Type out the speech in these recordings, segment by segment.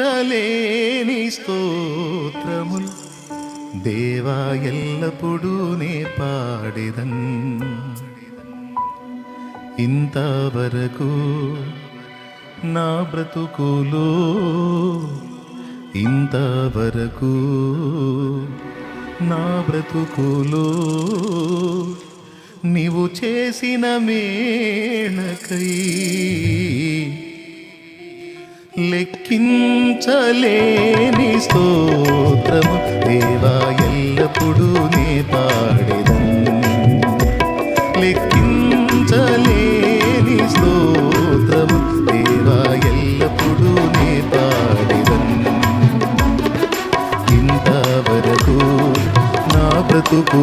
చలేని స్తోత్రముల్ దేవా ఎల్లప్పుడూ నే పాడిదన్. ఇంతవరకు నా బ్రతుకులో ఇంతవరకు నా బ్రతుకులో నీవు చేసిన మేళకై లెక్కించలేని స్తోత్రము. దేవా ఎల్లప్పుడూ నే పాడేదం. లెక్కించలేని స్తోత్రము. దేవా ఎల్లప్పుడూ నే పాడేదం. ఇంతవరకు నా బ్రతుకు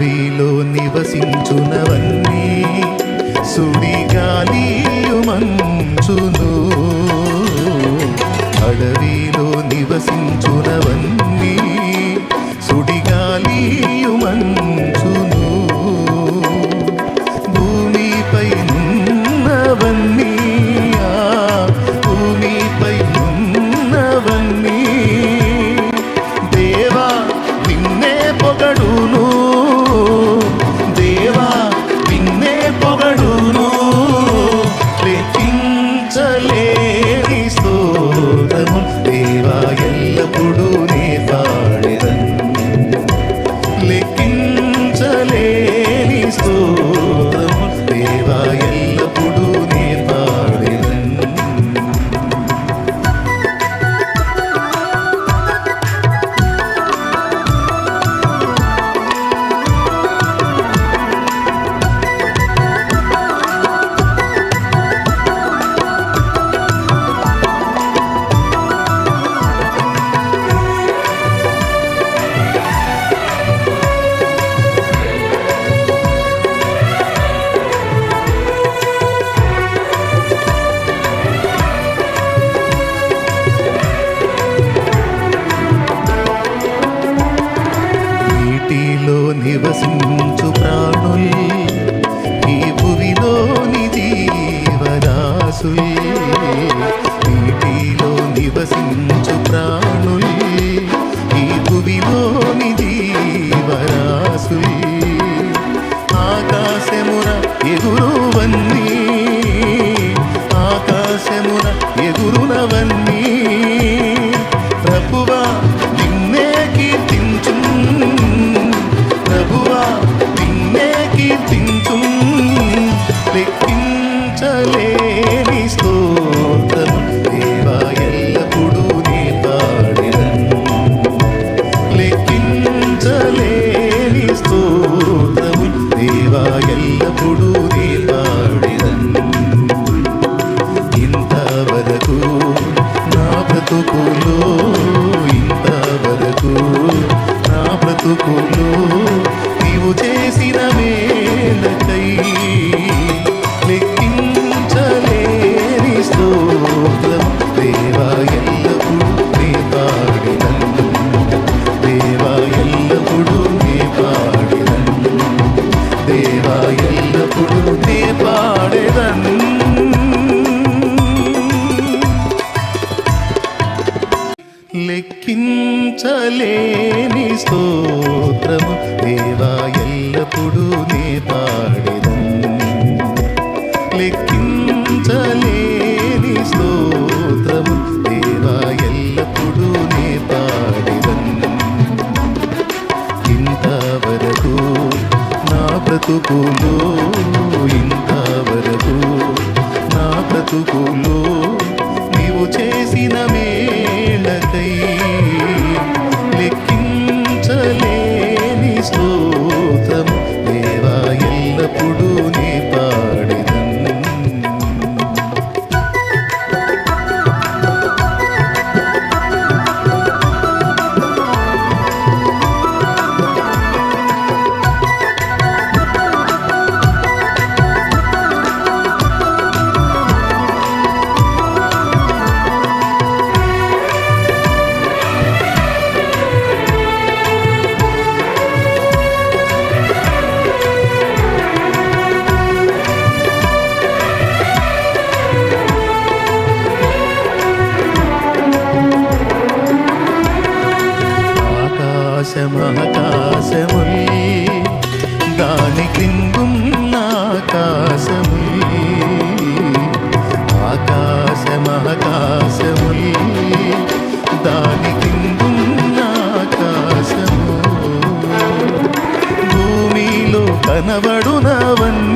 Be. ఆకాశముల్ దాని క్రిందున్న ఆకాశముల్ ఆకాశమహకాశముల్ దాని క్రిందున్న ఆకాశము భూమిలో కనబడునవన్నీ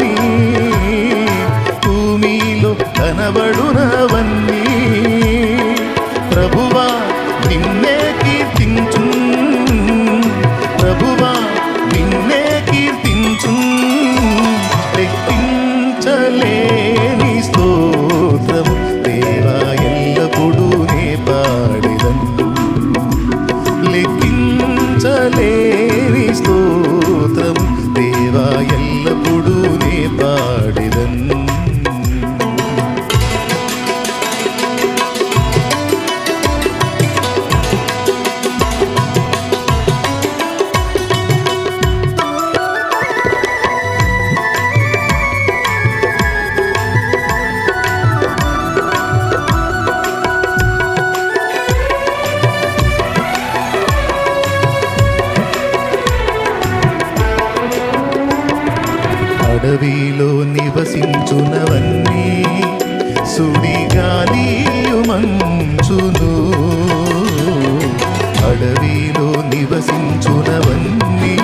మంచునవన్నీ సుడిగాలియు మంచును. అడవిలో నివసించునవన్నీ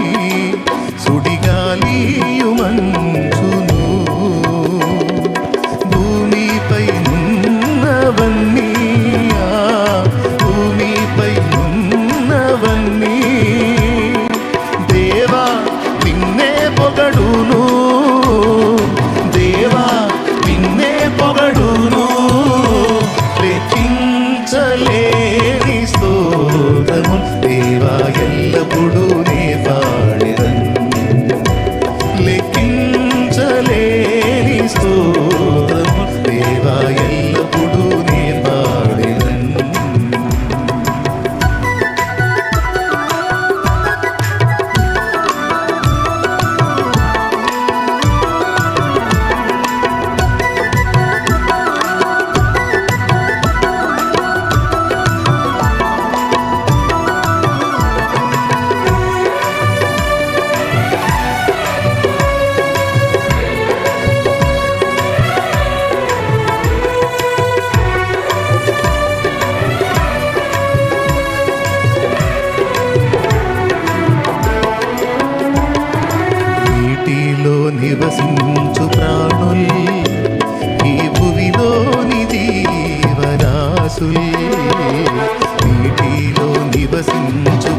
నీటిలో నివసించు ప్రాణుల్ ఈ భువిలోని జీవరాశుల్. నీటిలో నివసించు